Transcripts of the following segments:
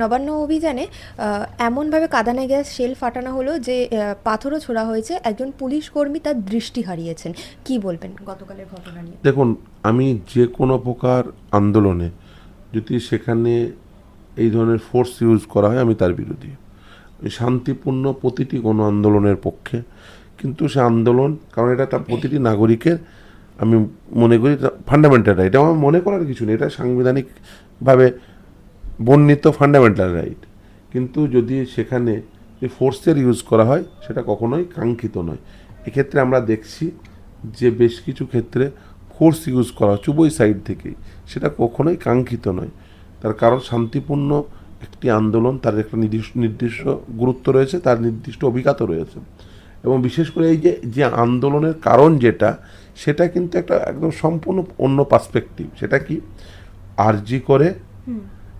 নবান্ন অভিযানে এমনভাবে কাদানে gas shell ফাটানো হলো যে পাথরও ছোড়া হয়েছে, একজন পুলিশ কর্মী তার দৃষ্টি হারিয়েছেন। কি বলবেন গতকালের ঘটনা নিয়ে? দেখুন, আমি যে কোনো প্রকার আন্দোলনে যদি সেখানে এই ধরনের ফোর্স ইউজ করা হয়, আমি তার বিরোধী। শান্তিপূর্ণ প্রতিটি গণ আন্দোলনের পক্ষে, কিন্তু সে আন্দোলন, কারণ এটা তার প্রতিটি নাগরিকের, আমি মনে করি ফান্ডামেন্টাল রাইট আমার মনে করার কিছু নেই। এটা সাংবিধানিকভাবে বর্ণিত ফান্ডামেন্টাল রাইট কিন্তু যদি সেখানে যে ফোর্সের ইউজ করা হয়, সেটা কখনোই কাঙ্ক্ষিত নয়। এক্ষেত্রে আমরা দেখছি যে বেশ কিছু ক্ষেত্রে ফোর্স ইউজ করা হচ্ছে উভয় সাইড থেকেই। সেটা কখনোই কাঙ্ক্ষিত নয়। তার কারণ শান্তিপূর্ণ একটি আন্দোলন, তার একটা নির্দিষ্ট নির্দিষ্ট গুরুত্ব রয়েছে, তার নির্দিষ্ট অভিজ্ঞতা রয়েছে। এবং বিশেষ করে এই যে যে আন্দোলনের কারণ যেটা, সেটা কিন্তু একটা একদম সম্পূর্ণ অন্য পার্সপেক্টিভ সেটা কি? আরজি করে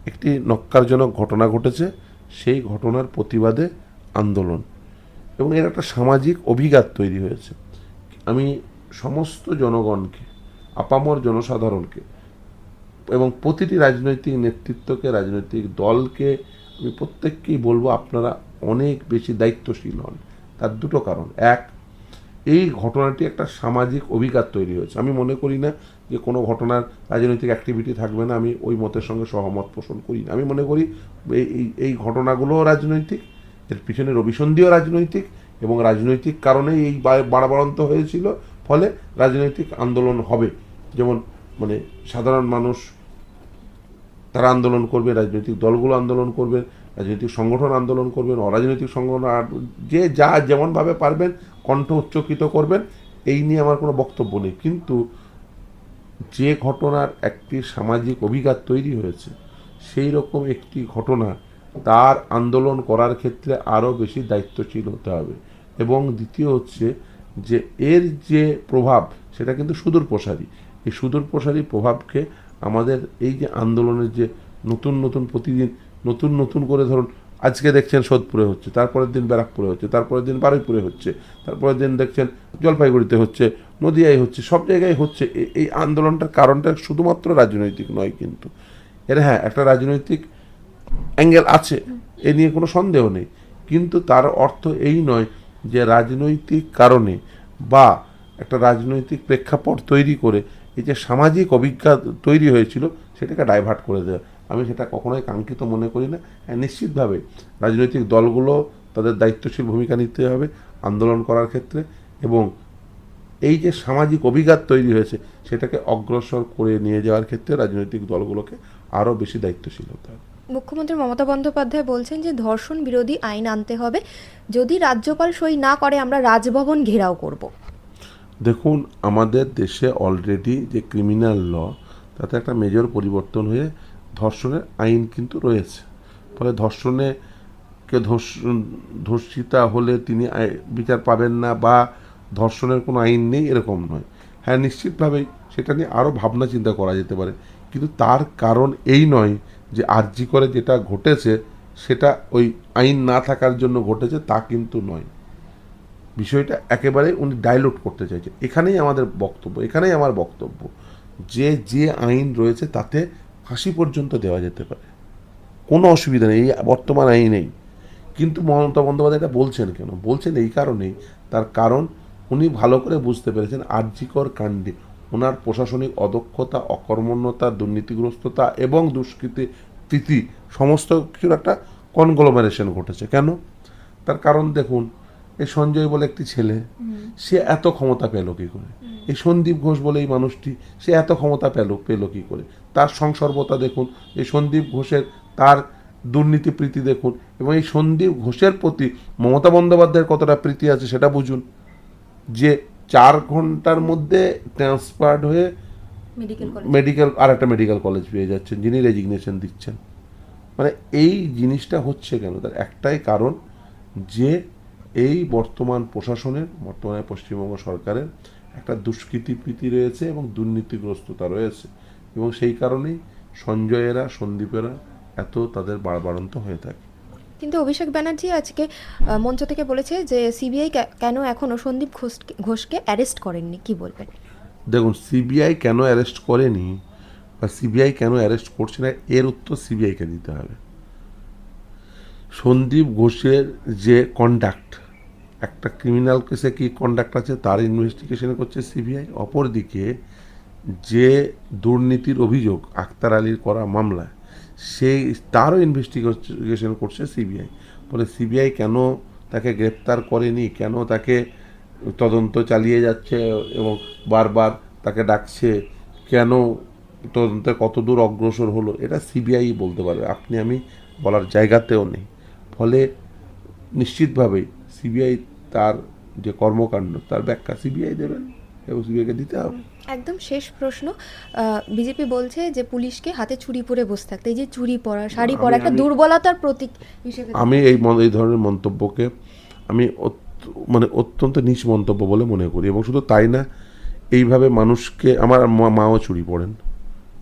একটি নক্কারজনক ঘটনা ঘটেছে, সেই ঘটনার প্রতিবাদে আন্দোলন। এবং এর একটা সামাজিক অভিঘাত তৈরি হয়েছে। আমি সমস্ত জনগণকে, আপামর জনসাধারণকে এবং প্রতিটি রাজনৈতিক নেতৃত্বকে, রাজনৈতিক দলকে আমি প্রত্যেককেই বলব আপনারা অনেক বেশি দায়িত্বশীল হন। তার দুটো কারণ। এক এই ঘটনাটি একটা সামাজিক অভিঘাত তৈরি হয়েছে। আমি মনে করি না যে কোনো ঘটনার রাজনৈতিক অ্যাক্টিভিটি থাকবে না, আমি ওই মতের সঙ্গে সহমত পোষণ করি না। আমি মনে করি এই- এই ঘটনাগুলোও রাজনৈতিক, এর পিছনে রবিসন্ধিও রাজনৈতিক এবং রাজনৈতিক কারণেই এই বাড়াবাড়ন্ত হয়েছিল, ফলে রাজনৈতিক আন্দোলন হবে। যেমন মানে সাধারণ মানুষ তারা আন্দোলন করবে, রাজনৈতিক দলগুলো আন্দোলন করবে রাজনৈতিক সংগঠন আন্দোলন করবেন, অরাজনৈতিক সংগঠন, আর যে যা যেমনভাবে পারবেন কণ্ঠ উচ্চকিত করবেন, এই নিয়ে আমার কোনো বক্তব্য নেই। কিন্তু যে ঘটনার একটি সামাজিক অভিঘাত তৈরি হয়েছে, সেই রকম একটি ঘটনা তার আন্দোলন করার ক্ষেত্রে আরও বেশি দায়িত্বশীল হতে হবে। এবং দ্বিতীয় হচ্ছে যে এর যে প্রভাব, সেটা কিন্তু সুদূর প্রসারী। এই সুদূর প্রসারী প্রভাবকে আমাদের এই যে আন্দোলনের যে নতুন নতুন প্রতিদিন নতুন নতুন করে ধরুন, আজকে দেখছেন সোদপুরে হচ্ছে, তারপরের দিন ব্যারাকপুরে হচ্ছে, তারপরের দিন বারুইপুরে হচ্ছে, তারপরের দিন দেখছেন জলপাইগুড়িতে হচ্ছে, নদিয়ায় হচ্ছে, সব জায়গায় হচ্ছে এই আন্দোলনটার কারণটা শুধুমাত্র রাজনৈতিক নয় কিন্তু। এর হ্যাঁ একটা রাজনৈতিক অ্যাঙ্গেল আছে, এ নিয়ে কোনো সন্দেহ নেই, কিন্তু তার অর্থ এই নয় যে রাজনৈতিক কারণে বা একটা রাজনৈতিক প্রেক্ষাপট তৈরি করে এই যে সামাজিক অভিজ্ঞতা তৈরি হয়েছিল, সেটাকে ডাইভার্ট করে দেওয়া। আমি সেটা কখনোই কাঙ্ক্ষিত মনে করি না। হ্যাঁ নিশ্চিতভাবে রাজনৈতিক দলগুলো তাদের দায়িত্বশীল ভূমিকা নিতে হবে আন্দোলন করার ক্ষেত্রে এবং এই যে সামাজিক অভিঘাত তৈরি হয়েছে সেটাকে অগ্রসর করে নিয়ে যাওয়ার ক্ষেত্রে রাজনৈতিক দলগুলোকে আরও বেশি দায়িত্বশীল হতে হবে। মুখ্যমন্ত্রী মমতা বন্দ্যোপাধ্যায় বলছেন যে ধর্ষণ বিরোধী আইন আনতে হবে। যদি রাজ্যপাল সই না করে আমরা রাজভবন ঘেরাও করব। দেখুন আমাদের দেশে অলরেডি যে ক্রিমিনাল ল তাতে একটা মেজর পরিবর্তন হয়ে ধর্ষণের আইন কিন্তু রয়েছে। ফলে ধর্ষণে কে ধর্ষিতা হলে তিনি বিচার পাবেন না বা ধর্ষণের কোনো আইন নেই এরকম নয়। হ্যাঁ নিশ্চিতভাবেই সেটা নিয়ে আরও ভাবনা চিন্তা করা যেতে পারে। কিন্তু তার কারণ এই নয় যে আর্জি করে যেটা ঘটেছে, সেটা ওই আইন না থাকার জন্য ঘটেছে তা কিন্তু নয়। বিষয়টা একেবারে উনি ডাইলুট করতে চাইছে। এখানেই আমাদের বক্তব্য, এখানেই আমার বক্তব্য। যে যে আইন রয়েছে তাতে ফাঁসি পর্যন্ত দেওয়া যেতে পারে। কোনো অসুবিধা নেই, এই বর্তমান আইনেই কিন্তু মমতা বন্দ্যোপাধ্যায় এটা বলছেন কেন? বলছেন এই কারণেই। তার কারণ উনি ভালো করে বুঝতে পেরেছেন আর্যিকর কাণ্ডে। ওনার প্রশাসনিক অদক্ষতা, অকর্মণ্যতা, দুর্নীতিগ্রস্ততা এবং দুষ্কৃতি প্রীতি সমস্ত কিছুর একটা কনগ্লোমারেশন ঘটেছে। কেন? তার কারণ দেখুন এই সঞ্জয় বলে একটি ছেলে সে এত ক্ষমতা পেল কি করে? এই সন্দীপ ঘোষ বলে এই মানুষটি সে এত ক্ষমতা পেল পেল কি করে? তার সংসর্বতা দেখুন এই সন্দীপ ঘোষের তার দুর্নীতি প্রীতি দেখুন এবং এই সন্দীপ ঘোষের প্রতি মমতা বন্দ্যোপাধ্যায়ের কতটা প্রীতি আছে সেটা বুঝুন। যে চার ঘণ্টার মধ্যে ট্রান্সফার্ড হয়ে মেডিকেল আর একটা মেডিকেল কলেজ পেয়ে যাচ্ছেন যিনি রেজিগনেশন দিচ্ছেন। মানে এই জিনিসটা হচ্ছে কেন? তার একটাই কারণ যে এই বর্তমান প্রশাসনের বর্তমানে পশ্চিমবঙ্গ সরকারের একটা দুষ্কৃতি প্রীতি রয়েছে এবং দুর্নীতিগ্রস্ততা রয়েছে। এবং সেই কারণেই সঞ্জয়েরা সন্দীপেরা এত তাদের বাড়বাড়ন্ত হয়ে থাকে। কিন্তু অভিষেক ব্যানার্জি আজকে মঞ্চ থেকে বলেছে যে সিবিআই কেন এখনও সন্দীপ ঘোষকে ঘোষকে অ্যারেস্ট করেননি? কি বলবেন? দেখুন সিবিআই কেন অ্যারেস্ট করেনি বা সিবিআই কেন অ্যারেস্ট করছে না এর উত্তর সিবিআইকে দিতে হবে। সন্দীপ ঘোষের যে কন্ডাক্ট একটা ক্রিমিনাল কেসে কি কন্ডাক্ট আছে, তার ইনভেস্টিগেশন করছে সিবিআই অপরদিকে যে দুর্নীতির অভিযোগ আক্তার আলীর করা মামলা সেই তারও ইনভেস্টিগেশন করছে সিবিআই ফলে সিবিআই কেন তাকে গ্রেপ্তার করেনি, কেন তাকে তদন্ত চালিয়ে যাচ্ছে এবং বারবার তাকে ডাকছে, কেন তদন্তে কত দূর অগ্রসর হলো, এটা সিবিআই বলতে পারবে। আপনি আমি বলার জায়গাতেও নেই। ফলে নিশ্চিতভাবেই সিবিআই তার যে কর্মকাণ্ড তার ব্যাখ্যা সিবিআই দেবেন এবং সিবিআইকে দিতে হবে। একদম শেষ প্রশ্ন। বিজেপি বলছে যে পুলিশকে হাতে চুরি পরে বসে থাকতে এই যে চুরি পরা শাড়ি পরা একটা দুর্বলতার প্রতীক হিসেবে আমি এই এই ধরনের মন্তব্যকে আমি মানে অত্যন্ত নিচ মন্তব্য বলে মনে করি এবং শুধু তাই না এইভাবে মানুষকে আমার মাও চুরি পড়েন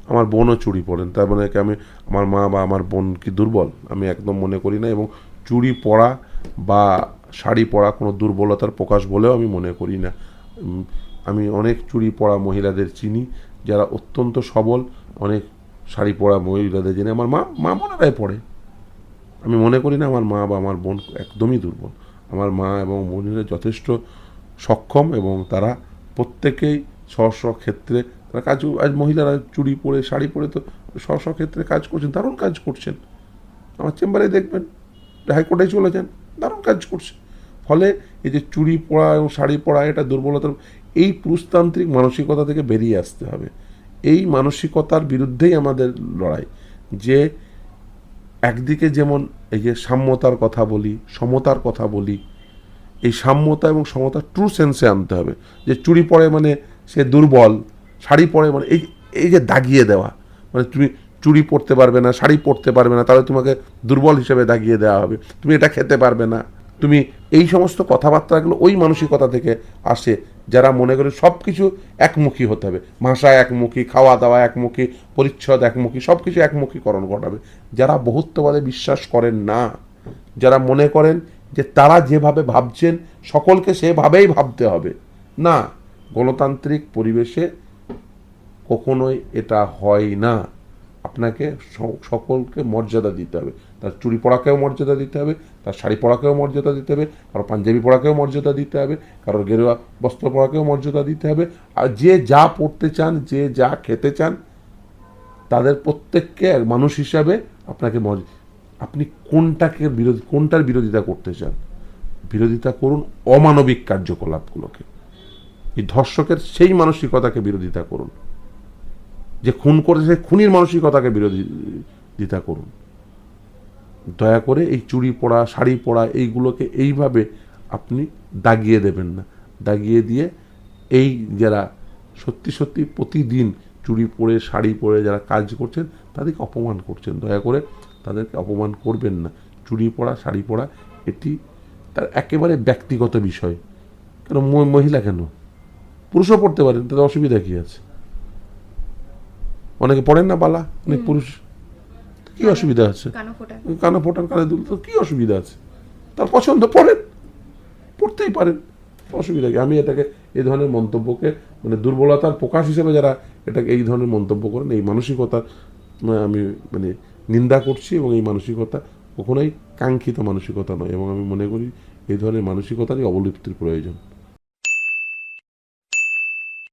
আমার বোনও চুরি পড়েন তার মানে কি আমি আমার মা বা আমার বোন কি দুর্বল? আমি একদম মনে করি না এবং চুরি পরা বা শাড়ি পরা কোনো দুর্বলতার প্রকাশ বলেও আমি মনে করি না। আমি অনেক চুরি পরা মহিলাদের চিনি, যারা অত্যন্ত সবল, অনেক শাড়ি পরা মহিলাদের জেনে আমার মা মা বোনেরাই পড়ে। আমি মনে করি না আমার মা বা আমার বোন একদমই দুর্বল। আমার মা এবং বোনেরা যথেষ্ট সক্ষম এবং তারা প্রত্যেকেই স্ব ক্ষেত্রে, তারা কাজ, আজ মহিলারা চুড়ি পরে, শাড়ি পরে তো স্ব স্ব ক্ষেত্রে কাজ করছেন, দারুণ কাজ করছেন। আমার চেম্বারে দেখবেন, হাইকোর্টে চলে যান, দারুণ কাজ করছে ফলে এই যে চুড়ি পরা এবং শাড়ি পরা এটা দুর্বলতার এই পুরুষতান্ত্রিক মানসিকতা থেকে বেরিয়ে আসতে হবে। এই মানসিকতার বিরুদ্ধেই আমাদের লড়াই। যে একদিকে যেমন এই যে সাম্যতার কথা বলি, সমতার কথা বলি, এই সাম্যতা এবং সমতা ট্রু সেন্সে আনতে হবে। যে চুড়ি পরে মানে সে দুর্বল, শাড়ি পরে মানে এই এই যে দাগিয়ে দেওয়া মানে তুমি চুড়ি পরতে পারবে না, শাড়ি পরতে পারবে না, তাহলে তোমাকে দুর্বল হিসেবে দাগিয়ে দেওয়া হবে। তুমি এটা খেতে পারবে না। তুমি এই সমস্ত কথাবার্তাগুলো ওই মানসিকতা থেকে আসে যারা মনে করে সব কিছু একমুখী হতে হবে। ভাষা একমুখী, খাওয়া দাওয়া একমুখী, পরিচ্ছদ একমুখী সব কিছু একমুখীকরণ ঘটাবে যারা বহুত্ববাদে বিশ্বাস করেন না, যারা মনে করেন যে তারা যেভাবে ভাবছেন, সকলকে সেভাবেই ভাবতে হবে। না, গণতান্ত্রিক পরিবেশে কখনোই এটা হয় না। আপনাকে সকলকে মর্যাদা দিতে হবে। তার চুড়ি পরাকেও মর্যাদা দিতে হবে, তার শাড়ি পরাকেও মর্যাদা দিতে হবে কারও পাঞ্জাবি পরাকেও মর্যাদা দিতে হবে, কারোর গেরুয়া বস্ত্র পরাকেও মর্যাদা দিতে হবে। আর যে যা পড়তে চান, যে যা খেতে চান, তাদের প্রত্যেককে এক মানুষ হিসাবে আপনাকে আপনি কোনটাকে বিরোধী, কোনটার বিরোধিতা করতে চান? বিরোধিতা করুন অমানবিক কার্যকলাপগুলোকে। এই ধর্ষকের সেই মানসিকতাকে বিরোধিতা করুন। যে খুন করেছে খুনির মানসিকতাকে বিরোধিতা করুন। দয়া করে এই চুড়ি পরা শাড়ি পরা এইগুলোকে এইভাবে আপনি দাগিয়ে দেবেন না। দাগিয়ে দিয়ে এই যারা সত্যি সত্যি প্রতিদিন চুড়ি পরে শাড়ি পরে যারা কাজ করছেন তাদেরকে অপমান করছেন। দয়া করে তাদেরকে অপমান করবেন না। চুড়ি পরা শাড়ি পরা এটি তার একেবারে ব্যক্তিগত বিষয়। কেন? মহিলা কেন? পুরুষও পড়তে পারেন তাদের অসুবিধা কী আছে? অনেকে পড়েন না বালা অনেক পুরুষ কি অসুবিধা আছে? কানো ফোটা। কানে ফোটান কানে দুল তো কী অসুবিধা আছে? তার পছন্দ পড়েন। পড়তেই পারেন। অসুবিধা কি? আমি এটাকে এই ধরনের মন্তব্যকে মানে দুর্বলতার প্রকাশ হিসেবে যারা এটাকে এই ধরনের মন্তব্য করেন এই মানসিকতা আমি মানে নিন্দা করছি এবং এই মানসিকতা কখনোই কাঙ্ক্ষিত মানসিকতা নয়। এবং আমি মনে করি এই ধরনের মানসিকতারই অবলুপ্তির প্রয়োজন।